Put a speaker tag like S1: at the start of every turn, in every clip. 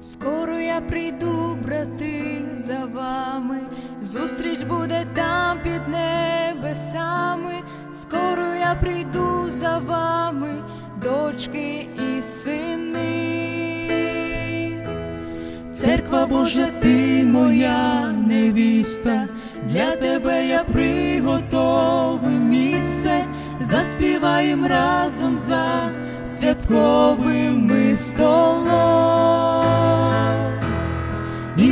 S1: Скоро я прийду, брати, за вами, зустріч буде там під небесами, скоро я прийду за вами, дочки і сини. Церква Божа, ти моя невіста, для тебе я приготовив місце, заспіваєм разом за святковими столом.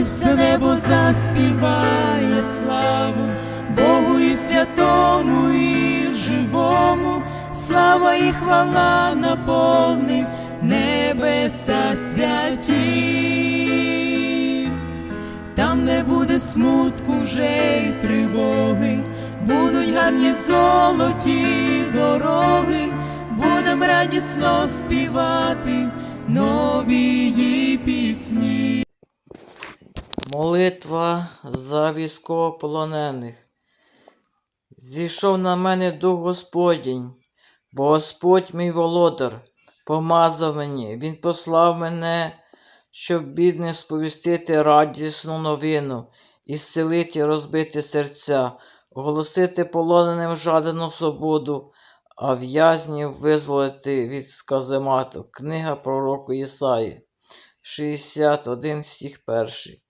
S1: Все небо заспіває славу Богу і святому, і живому, слава і хвала наповнить небеса святі. Там не буде смутку вже й тривоги, будуть гарні золоті дороги, будем радісно співати
S2: Молитва за військовополонених. Зійшов на мене дух Господній, бо Господь мій володар помазав мені. Він послав мене, щоб бідним сповістити радісну новину, і зцілити розбиті серця, оголосити полоненим жадану свободу, а в'язнів визволити від сказемату. Книга пророку Ісаї, 61 стих 1.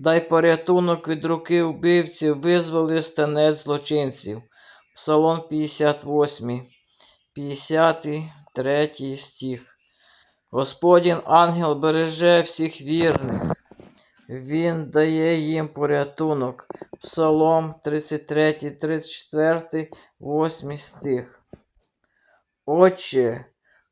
S2: Дай порятунок від руки вбивців, визволи станець злочинців. Псалом 58, 53 стих. Господін ангел береже всіх вірних. Він дає їм порятунок. Псалом 33, 34, 8 стих. Отче,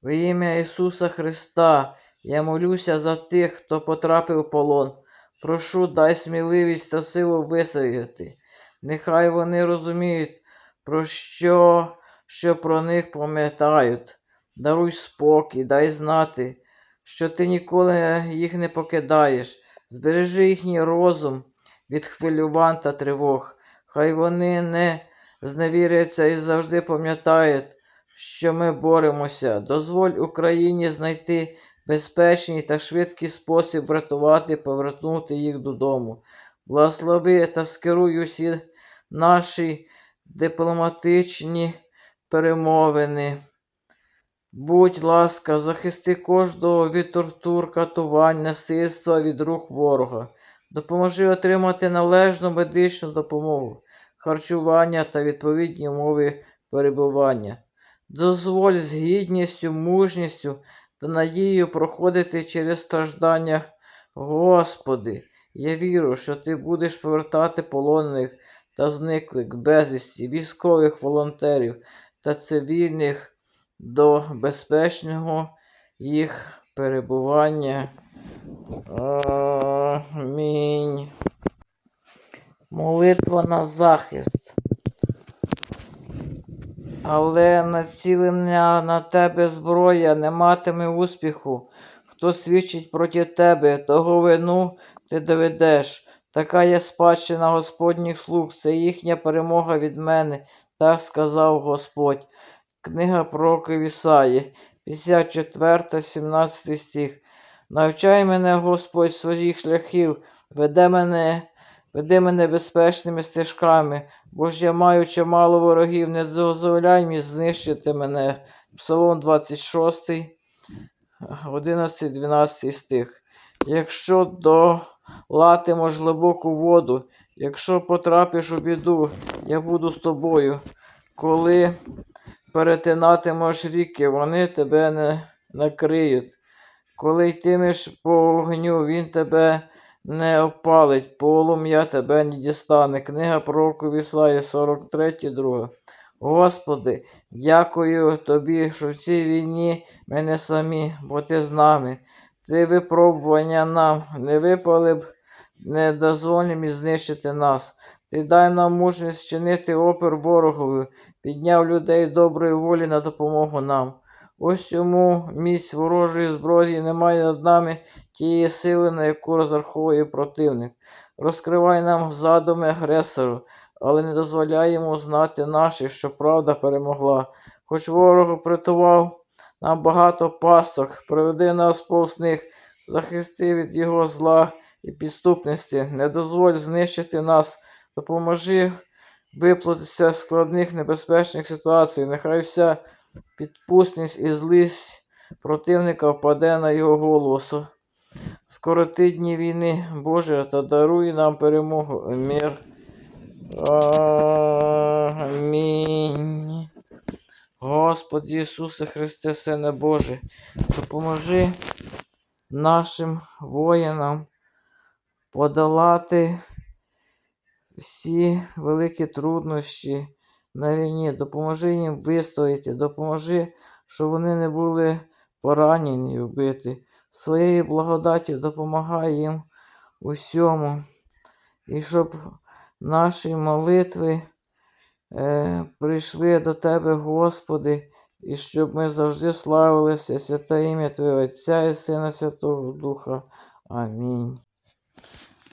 S2: в ім'я Ісуса Христа я молюся за тих, хто потрапив в полон. Прошу, дай сміливість та силу вистояти. Нехай вони розуміють, про що, що про них пам'ятають. Даруй спокій, дай знати, що ти ніколи їх не покидаєш. Збережи їхній розум від хвилювань та тривог. Хай вони не зневіряться і завжди пам'ятають, що ми боремося. Дозволь Україні знайти безпечний та швидкий спосіб врятувати і повернути їх додому. Благослови та скеруй усі наші дипломатичні перемовини. Будь ласка, захисти кожного від тортур, катувань, насильства від рук ворога. Допоможи отримати належну медичну допомогу, харчування та відповідні умови перебування. Дозволь з гідністю, мужністю та надією проходити через страждання. Господи, я вірю, що Ти будеш повертати полонених та зниклих безвісті, військових волонтерів та цивільних до безпечного їх перебування. Амінь. Молитва на захист. Але націлення на тебе зброя не матиме успіху. Хто свідчить проти тебе, того вину ти доведеш. Така є спадщина Господніх слуг, це їхня перемога від мене, так сказав Господь. Книга пророків Ісаї, 54, 17 стих. Навчай мене, Господь, своїх шляхів, веде мене, веди мене безпечними стежками, бо ж я маю чимало ворогів, не дозволяй мені знищити мене. Псалом 26, 11, 12 стих. Якщо долатимеш глибоку воду, якщо потрапиш у біду, я буду з тобою. Коли перетинатимеш ріки, вони тебе не накриють. Коли йтимеш по вогню, він тебе не опалить, полум'я тебе не дістане. Книга пророку Ісаї 43, 2. Господи, дякую тобі, що в цій війні ми не самі, бо ти з нами. Ти випробування нам, не випали б, не дозволь мені знищити нас. Ти дай нам мужність чинити опір ворогові, підняв людей доброї волі на допомогу нам. Ось чому міць ворожої зброї немає над нами тієї сили, на яку розраховує противник. Розкривай нам задуми агресору, але не дозволяй йому знати наші, що правда перемогла. Хоч ворог притував нам багато пасток, приведи нас повз них, захисти від його зла і підступності, не дозволь знищити нас, допоможи виплутатися з складних небезпечних ситуацій. Нехай вся підпусність і злість противника впаде на його голову. Скороти дні війни, Боже, та даруй нам перемогу. Мир. Амінь. Господи Ісусе Христе, Сине Боже, допоможи нашим воїнам подолати всі великі труднощі на війні. Допоможи їм вистояти, допоможи, щоб вони не були поранені і вбиті. Своєю благодаттю допомагай їм у всьому. І щоб наші молитви е, прийшли до Тебе, Господи, і щоб ми завжди славилися святе ім'я Твоє Отця і Сина Святого Духа. Амінь.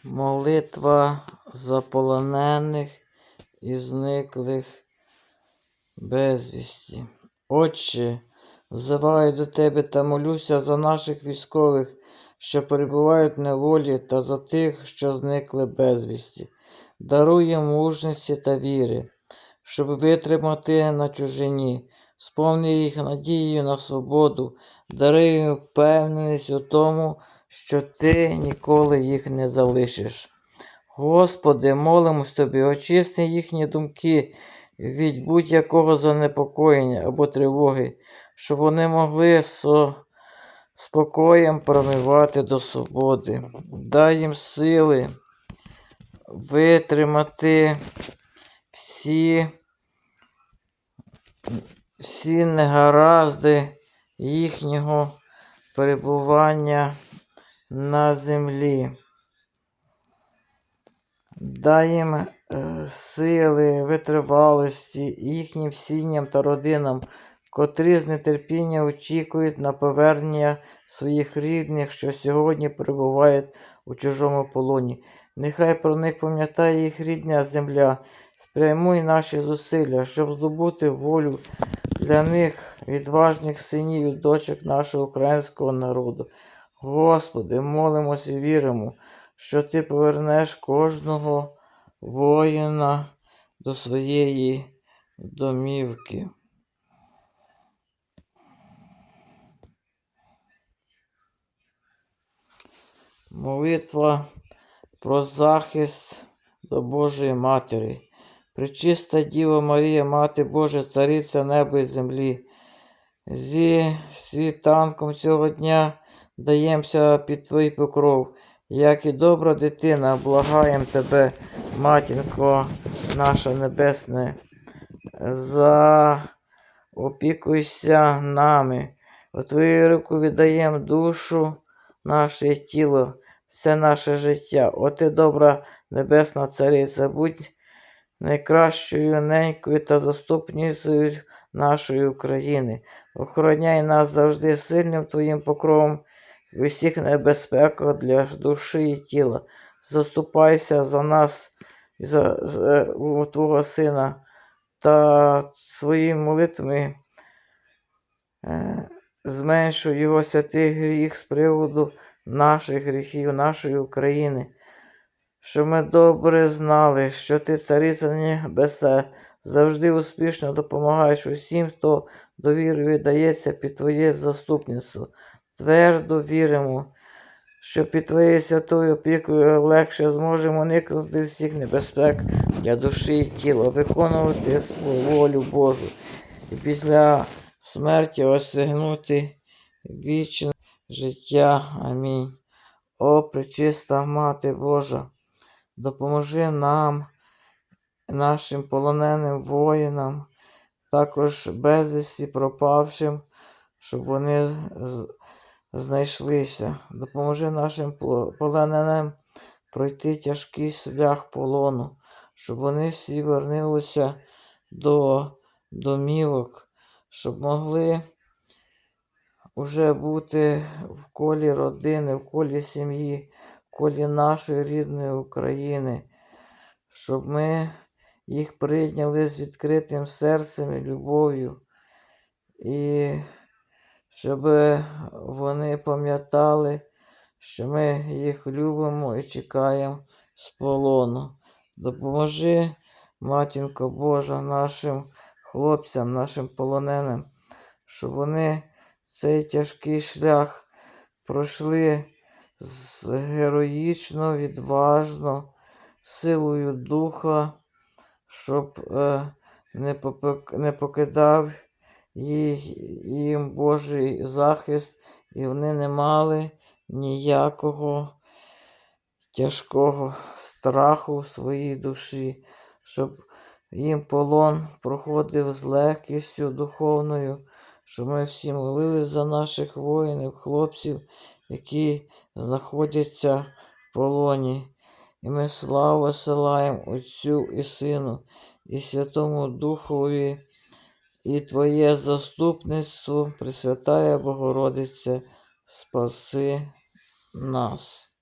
S2: Молитва за полонених і зниклих безвісті. Отче, взиваю до Тебе та молюся за наших військових, що перебувають в неволі, та за тих, що зникли безвісті. Даруй їм мужності та віри, щоб витримати на чужині, сповни їх надією на свободу, даруй їм впевненість у тому, що ти ніколи їх не залишиш. Господи, молимось Тобі, очисти їхні думки від будь-якого занепокоєння або тривоги, щоб вони могли со спокоєм промивати до свободи. Дай їм сили витримати всі, всі негаразди їхнього перебування на землі. Дай їм е, сили, витривалості їхнім сім'ям та родинам, котрі з нетерпіння очікують на повернення своїх рідних, що сьогодні перебувають у чужому полоні. Нехай про них пам'ятає їх рідня земля, спрямуй наші зусилля, щоб здобути волю для них, відважних синів і дочок нашого українського народу. Господи, молимось і віримо, що Ти повернеш кожного воїна до своєї домівки. Молитва про захист до Божої Матері. Пречиста Діва Марія, Мати Божа, Цариця неба і землі. Зі світанком цього дня даємося під твій покров, як і добра дитина, благаєм тебе, матінко наша небесне, заопікуйся нами. У твою руку віддаємо душу, наше тіло, все наше життя. О ти добра небесна цариця, будь найкращою ненькою та заступницею нашої України. Охороняй нас завжди сильним Твоїм покровом в усіх небезпеках для душі і тіла. Заступайся за нас і за, за у Твого Сина та своїми молитвами е, зменшуй його святий гріх з приводу наших гріхів, нашої України. Щоб ми добре знали, що ти, цариця небеса, завжди успішно допомагаєш усім, хто довірою віддається під Твоє заступництво. Твердо віримо, що під Твоєю святою опікою легше зможемо уникнути всіх небезпек для душі і тіла, виконувати свою волю Божу і після смерті осягнути вічне життя. Амінь. О, пречиста Мати Божа, допоможи нам, нашим полоненим воїнам, також безвісті пропавшим, щоб вони знайшлися. Допоможи нашим полоненим пройти тяжкий шлях полону, щоб вони всі вернулися до домівок, щоб могли уже бути в колі родини, в колі сім'ї, в колі нашої рідної України, щоб ми їх прийняли з відкритим серцем і любов'ю, і щоб вони пам'ятали, що ми їх любимо і чекаємо з полону. Допоможи, матінко Божа, нашим хлопцям, нашим полоненим, щоб вони цей тяжкий шлях. Пройшли з героїчно, відважно, силою духа, щоб е, не, попек- не покидав їх, їм Божий захист, і вони не мали ніякого тяжкого страху в своїй душі, щоб їм полон проходив з легкістю духовною, щоб ми всі молились за наших воїнів, хлопців, які знаходяться в полоні. І ми славу силаємо Отцю і Сину, і Святому Духові, і Твоє заступництво, Пресвятая Богородице, спаси нас.